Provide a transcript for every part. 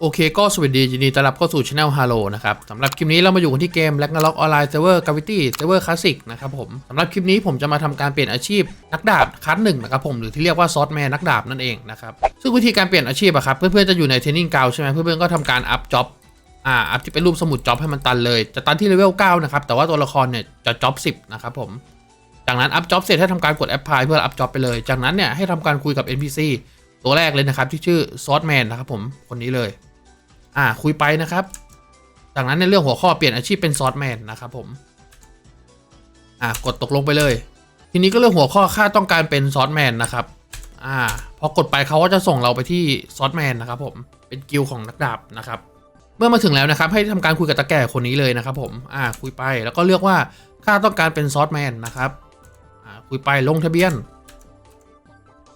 โอเคก็สวัสดียินดีต้อนรับเข้าสู่ช anel Halo นะครับสำหรับคลิปนี้เรามาอยู่กันที่เกม Ragnarok Online Server Gravity Server Classic นะครับผมสำหรับคลิปนี้ผมจะมาทำการเปลี่ยนอาชีพนักดาบคัสหนึ่งนะครับผมหรือที่เรียกว่าซอสแมนนักดาบนั่นเองนะครับซึ่งวิธีการเปลี่ยนอาชีพอะครับเพื่อนๆจะอยู่ในเทรนนิ่งกราใช่ไหมเพื่อนๆก็ทำการอัพจ็อบอ่าอัพที่เป็นรูปสมุดจ็อบให้มันตันเลย จะตันที่เลเวล9นะครับแต่ว่าตัวละครเนี่ยจะจ็อบ10นะครับผมจากนั้นอัพจ็อบเสร็จให้ทำการกดแอปพลายเพื่ออัพจ็อบไปเลย จากนั้นเนี่ยให้ทำการคุยกับ NPC ตัวแรกเลยนะครับที่ชื่อซอสแมนนะครับผมคนนี้เลย อ่าคุยไปนะครับ จากนั้นในเรื่องหัวข้อเปลี่ยนอาชีพเป็นซอสแมนนะครับผม อ่ากดตกลงไปเลย ทีนี้ก็เรื่องหัวข้อค่าต้องการเป็นซอสแมนนะครับ อ่าพอกดไปเขาก็จะส่งเราไปที่ซอสแมนนะครับผมเป็นกิลของนักดาบนะครับ เมื่อมาถึงแล้วนะครับ ให้ทำการคุยกับตาแก่คนนี้เลยนะครับ ผม อ่า คุยไปแล้วก็เลือกว่าค่าต้องการเป็นซอสแมนนะครับ อ่าคุยไปลงทะเบียน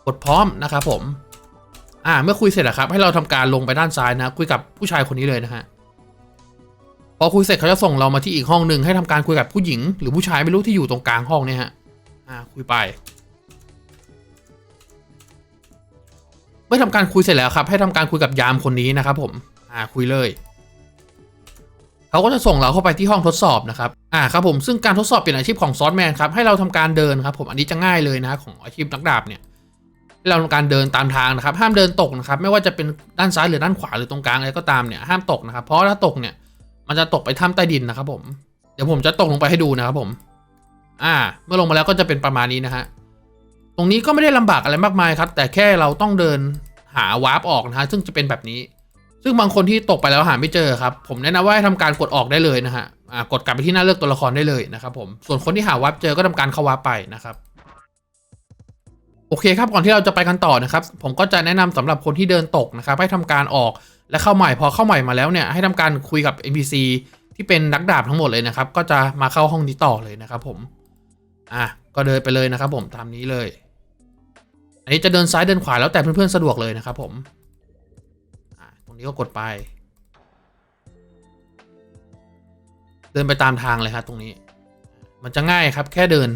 กดพร้อมนะครับผม อ่า เมื่อคุยเสร็จอะครับ ให้เราทำการลงไปด้านซ้ายนะ คุยกับผู้ชายคนนี้เลยนะฮะ พอคุยเสร็จเขาจะส่งเรามาที่อีกห้องหนึ่งให้ทำการคุยกับผู้หญิง หรือผู้ชายไม่รู้ที่อยู่ตรงกลางห้องเนี่ยฮะ อ่า คุยไป เมื่อทำการคุยเสร็จแล้วครับ ให้ทำการคุยกับยามคนนี้นะครับ ผม อ่า คุยเลยเขาก็จะส่งเราเข้าไปที่ห้องทดสอบนะครับ อ่า ครับผม ซึ่งการทดสอบเปลี่ยนอาชีพของซอสแมนครับ ให้เราทำการเดินครับ ผม อันนี้จะง่ายเลยนะของอาชีพนักดาบเนี่ย เราทำการเดินตามทางนะครับ ห้ามเดินตกนะครับไม่ว่าจะเป็นด้านซ้ายหรือด้านขวาหรือตรงกลางอะไรก็ตามเนี่ยห้ามตกนะครับ เพราะถ้าตกเนี่ยมันจะตกไปถ้ำใต้ดินนะครับ ผมเดี๋ยวผมจะตกลงไปให้ดูนะครับผม อ่า เมื่อลงมาแล้วก็จะเป็นประมาณนี้นะฮะตรงนี้ก็ไม่ได้ลำบากอะไรมากมายครับ แต่แค่เราต้องเดินหาวาร์ปออกนะฮะซึ่งจะเป็นแบบนี้ ซึ่งบางคนที่ตกไปแล้วหาไม่เจอครับ ผมแนะนำว่าให้ทำการกดออกได้เลยนะฮะกดกลับไปที่หน้าเลือกตัวละครได้เลยนะครับผมส่วนคนที่หาวาร์ปเจอก็ทำการเข้าวาร์ปไปนะครับ โอเคครับก่อนที่เราจะไปกันต่อนะครับ ผมก็จะแนะนำสำหรับคนที่เดินตกนะครับให้ทำการออกและเข้าใหม่พอเข้าใหม่มาแล้วเนี่ยให้ทำการคุยกับ NPC ที่เป็นนักดาบทั้งหมดเลยนะครับ ก็จะมาเข้าห้องนี้ต่อเลยนะครับ ผมอะก็เดินไปเลยนะครับ ผมตามนี้เลย อันนี้จะเดินซ้ายเดินขวาแล้วแต่เพื่อนๆสะดวกเลยนะครับ ผมตรงนี้ก็กดไป เดินไปตามทางเลยครับตรงนี้ มันจะง่ายครับ แค่เดิน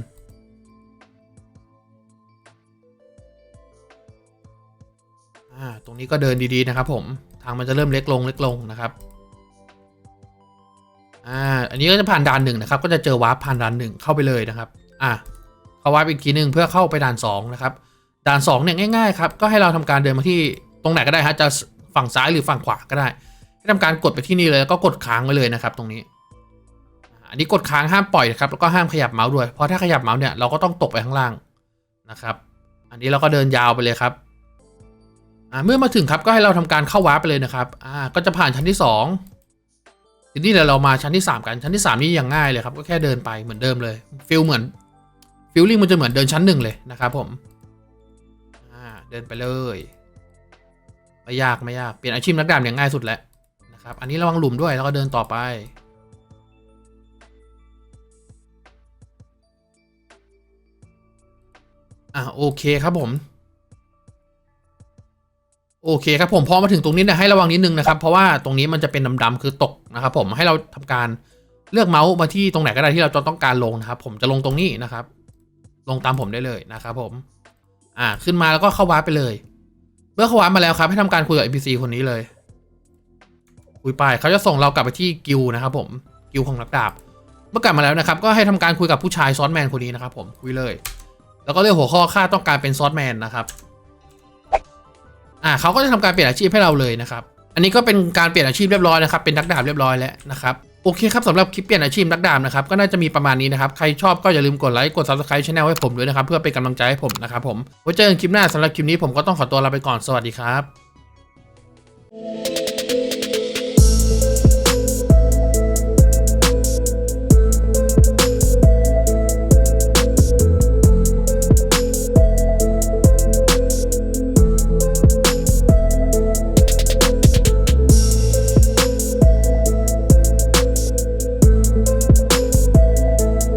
อ่าตรงนี้ก็เดินดีๆนะครับ ผมทางมันจะเริ่มเล็กลงเล็กลงนะครับอ่าอันนี้ก็จะผ่านด่านหนึ่งนะครับ ก็จะเจอวาร์ปผ่านด่านหนึ่งเข้าไปเลยนะครับ อ่าเขาวาร์ปอีกทีหนึ่งเพื่อเข้าไปด่านสองนะครับด่านสองเนี่ยง่ายๆครับก็ให้เราทำการเดินมาที่ตรงไหนก็ได้ฮะจะฝั่งซ้ายหรือฝั่งขวาก็ได้ ให้ทำการกดไปที่นี่เลยแล้วก็กดค้างไว้เลยนะครับตรงนี้อันนี้กดค้างห้ามปล่อยนะครับแล้วก็ห้ามขยับเมาส์ด้วยเพราะถ้าขยับเมาส์เนี่ยเราก็ต้องตกไปข้างล่างนะครับ อันนี้เราก็เดินยาวไปเลยครับ อ่าเมื่อมาถึงครับก็ให้เราทำการเข้าวาร์ปไปเลยนะครับอ่าก็จะผ่านชั้นที่สองทีนี้เดี๋ยวเรามาชั้นที่สามกันชั้นที่สามนี่ยังง่ายเลยครับก็แค่เดินไปเหมือนเดิมเลยฟิลเหมือนฟิลลิ่งมันจะเหมือนเดินชั้นหนึ่งเลยนะครับผมอ่าเดินไปเลยไม่ยากไม่ยากเปลี่ยนอาชีพนักดาบเนี่ยง่ายสุดแล้วนะครับอันนี้ระวังหลุมด้วยแล้วก็เดินต่อไปอ่าโอเคครับผม โอเคครับผมพอมาถึงตรงนี้เนี่ยให้ระวังนิดนึงนะครับ เพราะว่าตรงนี้มันจะเป็นดำๆคือตกนะครับผมให้เราทำการเลือกเมาส์มาที่ตรงไหนก็ได้ที่เราจะต้องการลงนะครับ ผมจะลงตรงนี้นะครับ ลงตามผมได้เลยนะครับผม อ่าขึ้นมาแล้วก็เข้าวาร์ปไปเลย เมื่อเข้าวาร์ปมาแล้วครับ ให้ทำการคุยกับ NPC คนนี้เลยคุยไปเขาจะส่งเรากลับไปที่กิลด์นะครับ ผมกิลด์ของนักดาบ เมื่อกลับมาแล้วนะครับ ก็ให้ทำการคุยกับผู้ชายซอสแมนคนนี้นะครับ ผมคุยเลย แล้วก็เลือกหัวข้อค่าต้องการเป็นซอสแมนนะครับ อ่าเขาก็จะทำการเปลี่ยนอาชีพให้เราเลยนะครับอันนี้ก็เป็นการเปลี่ยนอาชีพเรียบร้อยนะครับเป็นนักดาบเรียบร้อยแล้วนะครับโอเคครับสำหรับคลิปเปลี่ยนอาชีพนักดาบนะครับก็น่าจะมีประมาณนี้นะครับใครชอบก็อย่าลืมกดไลค์กด subscribe channel ให้ผมด้วยนะครับเพื่อเป็นกำลังใจให้ผมนะครับผมไว้เจอกันคลิปหน้าสำหรับคลิปนี้ผมก็ต้องขอตัวลาไปก่อนสวัสดีครับ